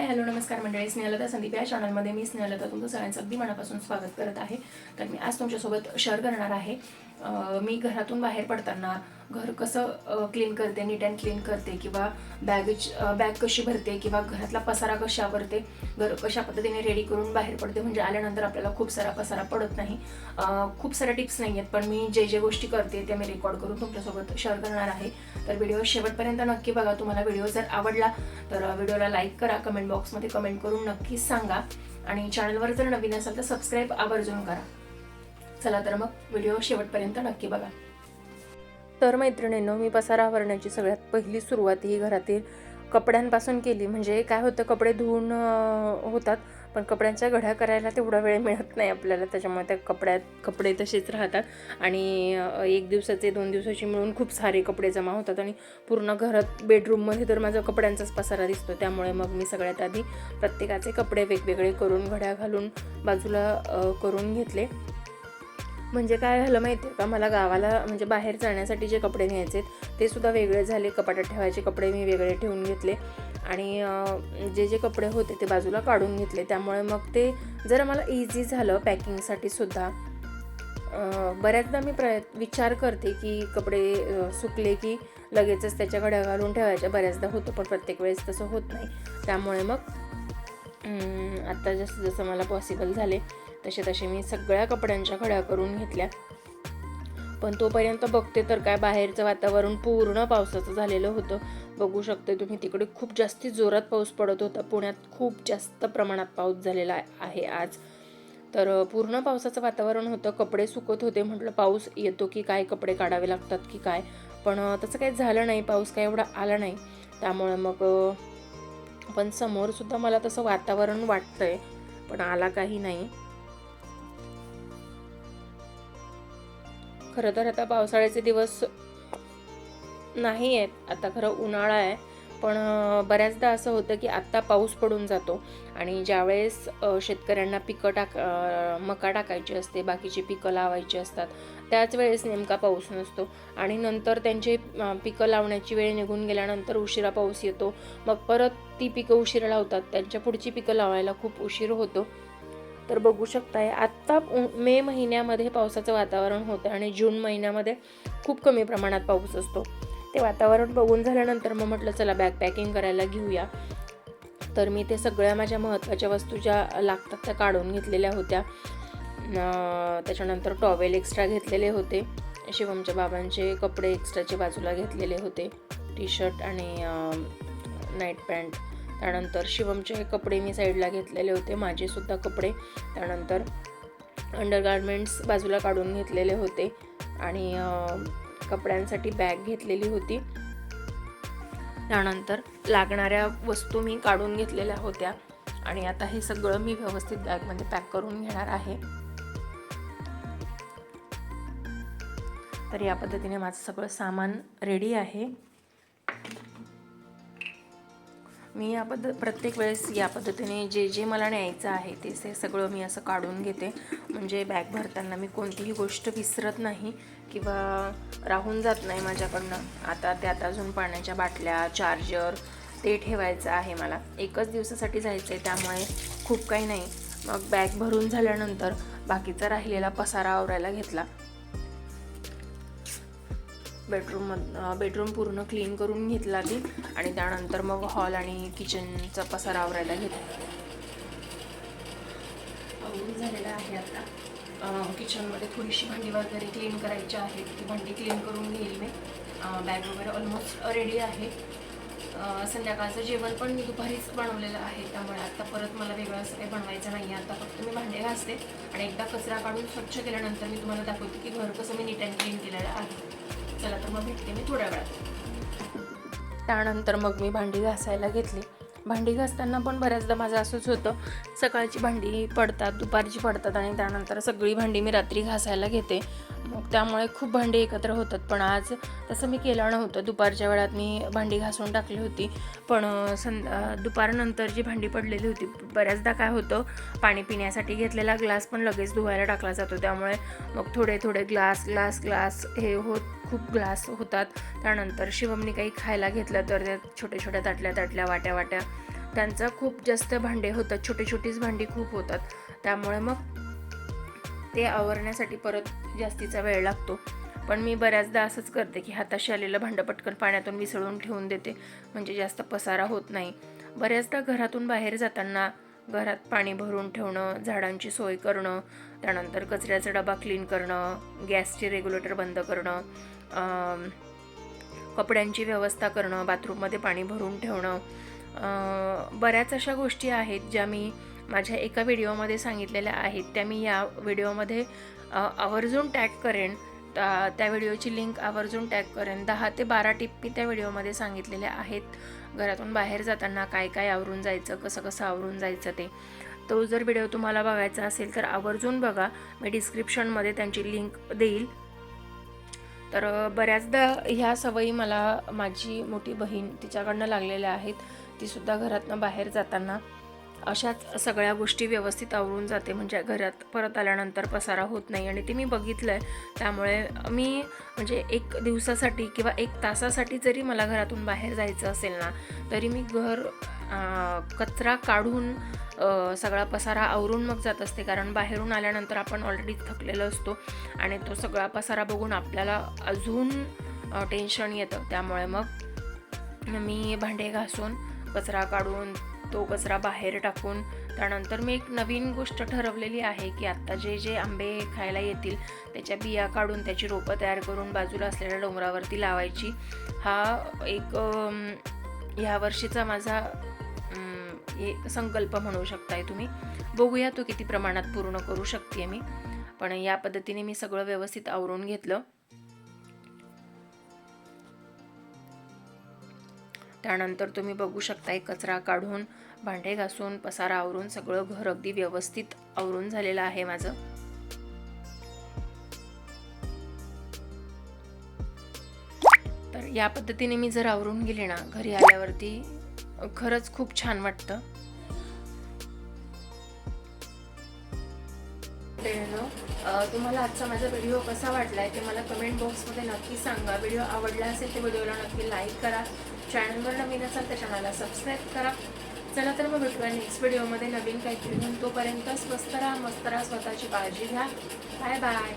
Hi hello नमस्कार मंडळी. स्नेहलता संदीप या चॅनलमध्ये मी स्नेहलता. तुमचं सगळ्यांचं अगदी मनापासून स्वागत करत आहे. तर मी आज तुमच्यासोबत शेअर करणार आहे. मी घरातून बाहेर पडताना घर कसं क्लीन करते नीट अँड क्लीन करते किंवा बॅगेज बॅग कशी भरते किंवा घरातला पसारा कशा भरते घर कशा पद्धतीने रेडी करून बाहेर पडते म्हणजे आल्यानंतर आपल्याला खूप सारा पसारा पडत नाही. खूप साऱ्या टिप्स नाही आहेत पण मी जे जे गोष्टी करते त्या मी रेकॉर्ड करून तुमच्यासोबत शेअर करणार आहे. तर व्हिडिओ शेवटपर्यंत नक्की बघा तुम्हाला व्हिडिओ जर आवडला तर व्हिडिओला लाईक करा कमेंट बॉक्समध्ये कमेंट करून नक्कीच सांगा. आणि चॅनलवर जर नवीन असाल तर सबस्क्राईब आवर्जून करा. चला तर मग व्हिडिओ शेवटपर्यंत नक्की बघा. तर मैत्रिणींनो मी पसारा आवरण्याची सगळ्यात पहिली सुरुवात ही घरातील कपड्यांपासून केली. म्हणजे काय होतं कपडे धुवून होतात पण कपड्यांच्या घड्या करायला तेवढा वेळ मिळत नाही आपल्याला. त्याच्यामुळे त्या कपड्यात कपडे तसेच राहतात. आणि एक दिवसाचे दोन दिवसाचे मिळून खूप सारे कपडे जमा होतात. आणि पूर्ण घरात बेडरूममध्ये तर माझा कपड्यांचाच पसारा दिसतो. त्यामुळे मग मी सगळ्यात आधी प्रत्येकाचे कपडे वेगवेगळे करून घड्या घालून बाजूला करून घेतले. म्हणजे काय झालं माहिती आहे का? मला गावाला म्हणजे बाहेर जाण्यासाठी जे कपडे न्यायचे ते सुद्धा वेगळे झाले. कपाटात ठेवायचे कपडे मी वेगळे ठेवून घेतले. आणि जे जे कपडे होते ते बाजूला काढून घेतले. त्यामुळे मग ते जरा मला इझी झालं पॅकिंगसाठी सुद्धा. बऱ्याचदा मी प्रय विचार करते की कपडे सुकले की लगेचच त्याच्या घड्या घालून ठेवायच्या. बऱ्याचदा होतं पण प्रत्येक वेळेस तसं होत नाही. त्यामुळे मग आत्ता जसं जसं मला पॉसिबल झाले तसे तसे मी सगळ्या कपड्यांच्या खड्या करून घेतल्या. पण तोपर्यंत बघते तर काय बाहेरचं वातावरण पूर्ण पावसाचं झालेलं होतं. बघू शकते तुम्ही तिकडे खूप जास्ती जोरात पाऊस पडत होता. पुण्यात खूप जास्त प्रमाणात पाऊस झालेला आहे आज. तर पूर्ण पावसाचं वातावरण होतं. कपडे सुकत होते. म्हटलं पाऊस येतो की काय? कपडे काढावे लागतात की काय? पण तसं काही झालं नाही. पाऊस काय एवढा आला नाही. त्यामुळे मग पण समोरसुद्धा मला तसं वातावरण वाटतंय. पण आला काही नाही. खरं तर आता पावसाळ्याचे दिवस नाही आहेत आता खरं उन्हाळा आहे. पण बऱ्याचदा असं होतं की आत्ता पाऊस पडून जातो आणि ज्यावेळेस शेतकऱ्यांना पिकं टाक मका टाकायची असते बाकीची पिकं लावायची असतात त्याच वेळेस नेमका पाऊस नसतो. आणि नंतर त्यांचे पिकं लावण्याची वेळ निघून गेल्यानंतर उशिरा पाऊस येतो. मग परत ती पिकं उशिरा लावतात. त्यांच्या पुढची पिकं लावायला खूप उशीर होतो. तर बघू शकताय. आत्ता मे महिन्यामध्ये पावसाचं वातावरण होतं आणि जून महिन्यामध्ये खूप कमी प्रमाणात पाऊस असतो. ते वातावरण बघून झाल्यानंतर मग म्हटलं चला बॅग पॅकिंग करायला घेऊया. तर मी ते सगळ्या माझ्या महत्त्वाच्या वस्तू ज्या लागतात त्या काढून घेतलेल्या होत्या. त्याच्यानंतर टॉवेल एक्स्ट्रा घेतलेले होते. शिवमच्या बाबांचे कपडे एक्स्ट्राचे बाजूला घेतलेले होते. टी शर्ट आणि नाईट पॅन्ट त्यानंतर शिवमचे कपडे मी साईडला घेतलेले होते. माझेसुद्धा कपडे त्यानंतर अंडरगार्मेंट्स बाजूला काढून घेतलेले होते. आणि कपड्यांसाठी बॅग घेतलेली होती. त्यानंतर लागणाऱ्या वस्तू मी काढून घेतलेल्या होत्या. आणि आता हे सगळं मी व्यवस्थित बॅगमध्ये पॅक करून घेणार आहे. तर या पद्धतीने माझं सगळं सामान रेडी आहे. मी या पद्धत प्रत्येक वेळेस या पद्धतीने जे जे मला न्यायचं आहे ते ते सगळं मी असं काढून घेते. म्हणजे बॅग भरताना मी कोणतीही गोष्ट विसरत नाही किंवा राहून जात नाही माझ्याकडनं. आता त्यात अजून पाण्याच्या बाटल्या चार्जर ते ठेवायचं आहे मला. एकच दिवसासाठी जायचं आहे त्यामुळे खूप काही नाही. मग बॅग भरून झाल्यानंतर बाकीचा राहिलेला पसारा आवरायला घेतला. बेडरूम बेडरूम पूर्ण क्लीन करून घेतला ती आणि त्यानंतर मग हॉल आणि किचनचा पसारा आवरायला घेतला. आवरून झालेला आहे आता. किचनमध्ये थोडीशी भांडी वगैरे क्लीन करायची आहेत. ती भांडी क्लीन करून घेईल मी. बॅग वगैरे ऑलमोस्ट रेडी आहे. संध्याकाळचं जेवण पण मी दुपारीच बनवलेलं आहे. त्यामुळे आता परत मला वेगळं असं काही बनवायचं नाही आहे. आता फक्त मी भांडे घासते आणि एकदा कचरा काढून स्वच्छ केल्यानंतर मी तुम्हाला दाखवते की घर कसं मी नीट अँड क्लीन केलेलं आहे. चला तर मग भेटते मी थोड्या वेळात. त्यानंतर मग मी भांडी घासायला घेतली. भांडी घासताना पण बऱ्याचदा माझं असंच होतं. सकाळची भांडी पडतात दुपारची पडतात आणि त्यानंतर सगळी भांडी मी रात्री घासायला घेते. मग त्यामुळे खूप भांडी एकत्र होतात. पण आज तसं मी केलं नव्हतं. दुपारच्या वेळात मी भांडी घासून टाकली होती. पण सं दुपारनंतर जी भांडी पडलेली होती बऱ्याचदा काय होतं पाणी पिण्यासाठी घेतलेला ग्लास पण लगेच धुवायला टाकला जातो. त्यामुळे मग थोडे थोडे ग्लास ग्लास ग्लास हे होत खूप ग्लास होतात. त्यानंतर शिवमने काही खायला घेतलं तर त्या छोट्या छोट्या ताटल्या ताटल्या वाट्या वाट्या. त्यांचं खूप जास्त भांडे होतात. छोटी छोटीच भांडी खूप होतात. त्यामुळे मग ते आवरण्यासाठी परत जास्तीचा वेळ लागतो. पण मी बऱ्याचदा असंच करते की हाताशी आलेलं भांडं पटकन पाण्यातून विसळून ठेवून देते. म्हणजे जास्त पसारा होत नाही. बऱ्याचदा घरातून बाहेर जाताना घरात पाणी भरून ठेवणं झाडांची सोय करणं त्यानंतर कचऱ्याचा डबा क्लीन करणं गॅसचे रेग्युलेटर बंद करणं कपड्यांची व्यवस्था करणं बाथरूममध्ये पाणी भरून ठेवणं बऱ्याच अशा गोष्टी आहेत ज्या मी माझ्या एका व्हिडिओमध्ये सांगितलेल्या आहेत. त्या मी या व्हिडिओमध्ये आवर्जून टॅग करेन. त्या त्या व्हिडिओची लिंक आवर्जून टॅग करेन. दहा ते बारा टिप मी त्या व्हिडिओमध्ये सांगितलेल्या आहेत. घरातून बाहेर जाताना काय काय आवरून जायचं कसं कसं आवरून जायचं ते. तो जर व्हिडिओ तुम्हाला बघायचा असेल तर आवर्जून बघा. मी डिस्क्रिप्शनमध्ये त्यांची लिंक देईल. तर बऱ्याचदा ह्या सवयी मला माझी मोठी बहीण तिच्याकडनं लागलेल्या आहेत. तीसुद्धा घरातनं बाहेर जाताना अशाच सगळ्या गोष्टी व्यवस्थित आवरून जाते. म्हणजे घरात परत आल्यानंतर पसारा होत नाही आणि ते मी बघितलं आहे त्यामुळे मी म्हणजे एक दिवसासाठी किंवा एक तासासाठी जरी मला घरातून बाहेर जायचं असेल ना तरी मी घर कचरा काढून सगळा पसारा आवरून मग जात असते. कारण बाहेरून आल्यानंतर आपण ऑलरेडी थकलेलो असतो आणि तो सगळा पसारा बघून आपल्याला अजून टेन्शन येतं. त्यामुळे मग मी भांडे घासून कचरा काढून तो कचरा बाहेर टाकून त्यानंतर मी एक नवीन गोष्ट ठरवलेली आहे की आत्ता जे जे आंबे खायला येतील त्याच्या बिया काढून त्याची रोपं तयार करून बाजूला असलेल्या डोंगरावरती लावायची. हा एक ह्या वर्षीचा माझा एक संकल्प म्हणू शकताय तुम्ही. बघूया तो किती प्रमाणात पूर्ण करू शकते मी. पण या पद्धतीने मी सगळं व्यवस्थित आवरून घेतलं. त्यानंतर तुम्ही बघू शकताय कचरा काढून भांडे घासून पसारा आवरून सगळं घर अगदी व्यवस्थित आवरून झालेलं आहे माझं. तर या पद्धतीने मी जर आवरून गेले ना घरी आल्यावरती खरंच खूप छान वाटतं. तुम्हाला आजचा माझा व्हिडिओ कसा वाटला आहे ते मला कमेंट बॉक्समध्ये नक्की सांगा. व्हिडिओ आवडला असेल तर व्हिडिओला नक्की लाईक करा. चॅनलवर नवीन असाल तर चॅनलला सबस्क्राईब करा. चला तर मग भेटूया नेक्स्ट व्हिडिओमध्ये नवीन काहीतरी. घेऊन तोपर्यंत स्वस्त राहा मस्त राहा स्वतःची काळजी घ्या. Bye bye